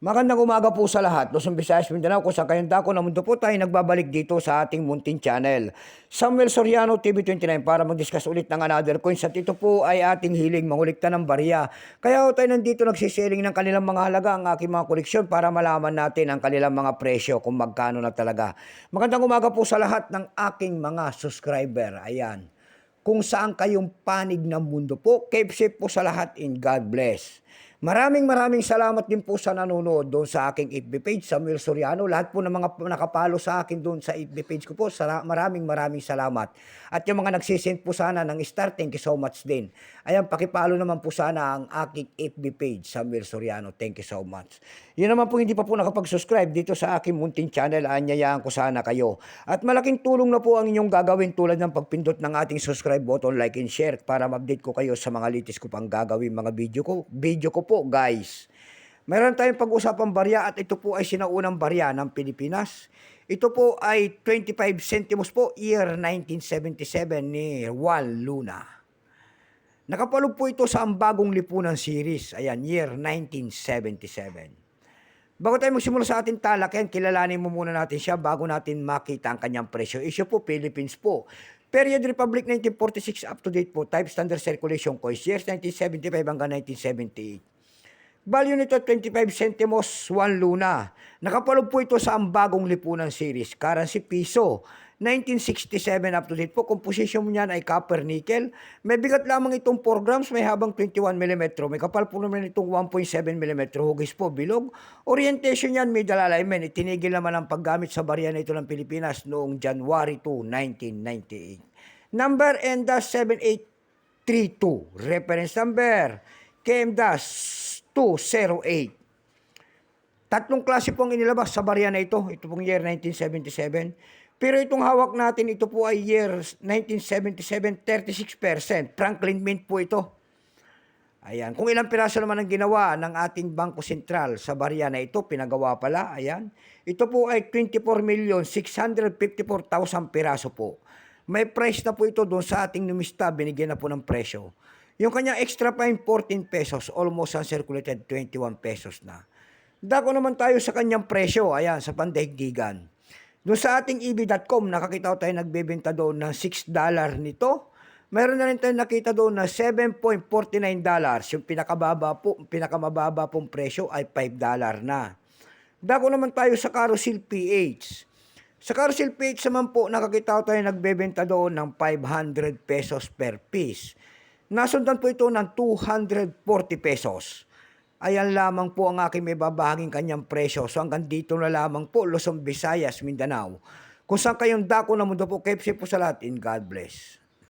Magandang umaga po sa lahat. Luzon, Visayas, Mindanao, kung saan kayong dako na mundo po tayo nagbabalik dito sa ating Muntin Channel. Samuel Soriano, TV29, para mag-discuss ulit ng another coins. At ito po ay ating hiling, mangulikta ng barya. Kaya tayo nandito nagsiselling ng kanilang mga halaga, ang aking mga koleksyon, para malaman natin ang kanilang mga presyo, kung magkano na talaga. Magandang umaga po sa lahat ng aking mga subscriber. Ayan kung saan kayong panig ng mundo po. Keep safe po sa lahat in God bless. Maraming maraming salamat din po sa nanonood doon sa aking FB page, Samuel Soriano. Lahat po ng mga nakapalo sa akin doon sa FB page ko po, maraming maraming salamat. At yung mga nagsisend po sana ng star, thank you so much din. Ayan, pakipalo naman po sana ang aking FB page, Samuel Soriano. Thank you so much. Yun naman po hindi pa po nakapag-subscribe dito sa aking munting channel, anyayaan ko sana kayo. At malaking tulong na po ang inyong gagawin tulad ng pagpindot ng ating subscribe button, like and share para ma-update ko kayo sa mga latest ko pang gagawin mga video ko. Video ko po guys. Meron tayong pag-usapang barya at ito po ay sinaunang barya ng Pilipinas. Ito po ay 25 centimos po, year 1977 ni Juan Luna. Nakapalog po ito sa ang bagong lipunan series. Ayan, year 1977. Bago tayo magsimula sa ating talakayan, kilalanin mo muna natin siya bago natin makita ang kanyang presyo. Issue po, Philippines po. Period Republic 1946 up to date po. Type Standard Circulation Coins. Years 1975 hanggang 1978. Value nito 25 centimos, 1 luna. Nakapalog po ito sa ang bagong lipunan series. Currency piso. 1967 up to date po. Composition niyan ay copper nickel. May bigat lamang itong 4 grams, may habang 21 mm. May kapal po naman itong 1.7 mm. Hugis po, bilog. Orientation yan, may alignment. Itinigil naman ang paggamit sa barya na ito ng Pilipinas noong January 2, 1998. Number NDAS7832. Reference number KMDAS208. Tatlong klase po ang inilabas sa barya na ito. Ito pong year 1977. Pero itong hawak natin, ito po ay year 1977, 36%. Franklin Mint po ito. Ayan. Kung ilang piraso naman ang ginawa ng ating Bangko Sentral sa barya na ito, pinagawa pala. Ayan. Ito po ay 24,654,000 piraso po. May price na po ito doon sa ating numista, binigyan na po ng presyo. Yung kanyang extra fine, 14 pesos. Almost uncirculated, 21 pesos na. Dako naman tayo sa kanyang presyo, ayan, sa pandaigdigan. Doon sa ating eb.com, nakakita ko tayo nagbebenta doon ng 6 dollar nito. Meron na rin tayo nakita doon na 7.49 dollars. Yung pinakababa po, pinakamababa pong presyo ay 5 dollar na. Dako naman tayo sa Carousel PH. Sa Carousel PH naman po, nakakita ko tayo nagbebenta doon ng 500 pesos per piece. Nasundan po ito ng 240 pesos. Ayan lamang po ang aking may babahaging kanyang presyo. So hanggang dito na lamang po, Luzon, Visayas, Mindanao. Kung saan kayong dako na mundo po, safe po sa lahat in God bless.